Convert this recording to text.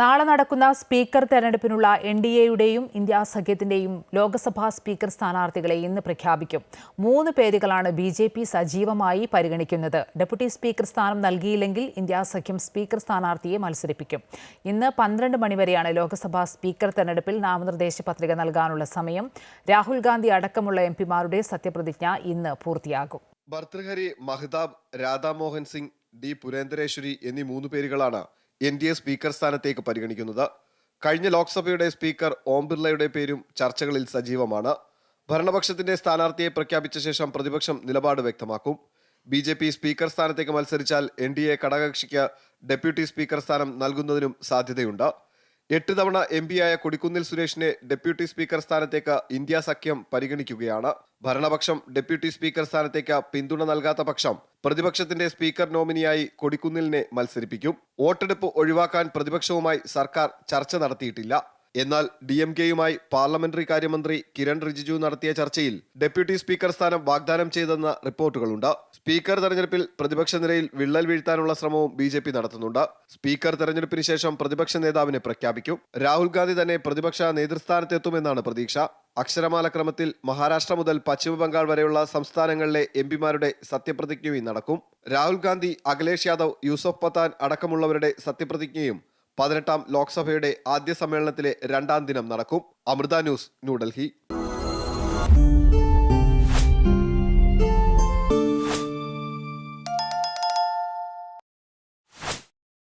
നാളെ നടക്കുന്ന സ്പീക്കർ തെരഞ്ഞെടുപ്പിനുള്ള എൻ ഡി എയുടെയും ഇന്ത്യാ സഖ്യത്തിന്റെയും ലോക്സഭാ സ്പീക്കർ സ്ഥാനാർത്ഥികളെ ഇന്ന് പ്രഖ്യാപിക്കും. മൂന്ന് പേരുകളാണ് ബി ജെ പി സജീവമായി പരിഗണിക്കുന്നത്. ഡെപ്യൂട്ടി സ്പീക്കർ സ്ഥാനം നൽകിയില്ലെങ്കിൽ ഇന്ത്യാ സഖ്യം സ്പീക്കർ സ്ഥാനാർത്ഥിയെ മത്സരിപ്പിക്കും. ഇന്ന് പന്ത്രണ്ട് മണിവരെയാണ് ലോക്സഭാ സ്പീക്കർ തെരഞ്ഞെടുപ്പിൽ നാമനിർദ്ദേശ പത്രിക നൽകാനുള്ള സമയം. രാഹുൽ ഗാന്ധി അടക്കമുള്ള എം പിമാരുടെ സത്യപ്രതിജ്ഞ ഇന്ന് പൂർത്തിയാകും. ഭർത്തൃഹരി മഹ്താബ് രാധാമോഹൻ സിംഗ് ഡി പുരേന്ദ്രേശ്വരി എന്നീ മൂന്ന് പേരുകളാണ് എൻ ഡി എ സ്പീക്കർ സ്ഥാനത്തേക്ക് പരിഗണിക്കുന്നത്. കഴിഞ്ഞ ലോക്സഭയുടെ സ്പീക്കർ ഓം ബിർളയുടെ പേരും ചർച്ചകളിൽ സജീവമാണ്. ഭരണപക്ഷത്തിന്റെ സ്ഥാനാർത്ഥിയെ പ്രഖ്യാപിച്ച ശേഷം പ്രതിപക്ഷം നിലപാട് വ്യക്തമാക്കും. ബി ജെ പി സ്പീക്കർ സ്ഥാനത്തേക്ക് മത്സരിച്ചാൽ എൻ ഡി എ ഘടകകക്ഷിക്ക് ഡെപ്യൂട്ടി സ്പീക്കർ സ്ഥാനം നൽകുന്നതിനും സാധ്യതയുണ്ട്. എട്ട് തവണ എം പിയായ കൊടിക്കുന്നിൽ സുരേഷിനെ ഡെപ്യൂട്ടി സ്പീക്കർ സ്ഥാനത്തേക്ക് ഇന്ത്യ സഖ്യം പരിഗണിക്കുകയാണ്. ഭരണപക്ഷം ഡെപ്യൂട്ടി സ്പീക്കർ സ്ഥാനത്തേക്ക് പിന്തുണ നൽകാത്ത പക്ഷം പ്രതിപക്ഷത്തിന്റെ സ്പീക്കർ നോമിനിയായി കൊടിക്കുന്നിലിനെ മത്സരിപ്പിക്കും. വോട്ടെടുപ്പ് ഒഴിവാക്കാൻ പ്രതിപക്ഷവുമായി സർക്കാർ ചർച്ച നടത്തിയിട്ടില്ല. എന്നാൽ ഡി എം കെയുമായി പാർലമെന്ററി കാര്യമന്ത്രി കിരൺ റിജിജു നടത്തിയ ചർച്ചയിൽ ഡെപ്യൂട്ടി സ്പീക്കർ സ്ഥാനം വാഗ്ദാനം ചെയ്തെന്ന റിപ്പോർട്ടുകളുണ്ട്. സ്പീക്കർ തെരഞ്ഞെടുപ്പിൽ പ്രതിപക്ഷ നിരയിൽ വിള്ളൽ വീഴ്ത്താനുള്ള ശ്രമവും ബി ജെ പി നടത്തുന്നുണ്ട്. സ്പീക്കർ തെരഞ്ഞെടുപ്പിന് ശേഷം പ്രതിപക്ഷ നേതാവിനെ പ്രഖ്യാപിക്കും. രാഹുൽ ഗാന്ധി തന്നെ പ്രതിപക്ഷ നേതൃസ്ഥാനത്തെത്തുമെന്നാണ് പ്രതീക്ഷ. അക്ഷരമാല ക്രമത്തിൽ മഹാരാഷ്ട്ര മുതൽ പശ്ചിമ ബംഗാൾ വരെയുള്ള സംസ്ഥാനങ്ങളിലെ എം പിമാരുടെ സത്യപ്രതിജ്ഞയും നടക്കും. രാഹുൽ ഗാന്ധി അഖിലേഷ് യാദവ് യൂസഫ് പത്താൻ അടക്കമുള്ളവരുടെ സത്യപ്രതിജ്ഞയും പതിനെട്ടാം ലോക്സഭയുടെ ആദ്യ സമ്മേളനത്തിലെ രണ്ടാം ദിനം നടക്കും. അമൃത ന്യൂസ് ന്യൂഡൽഹി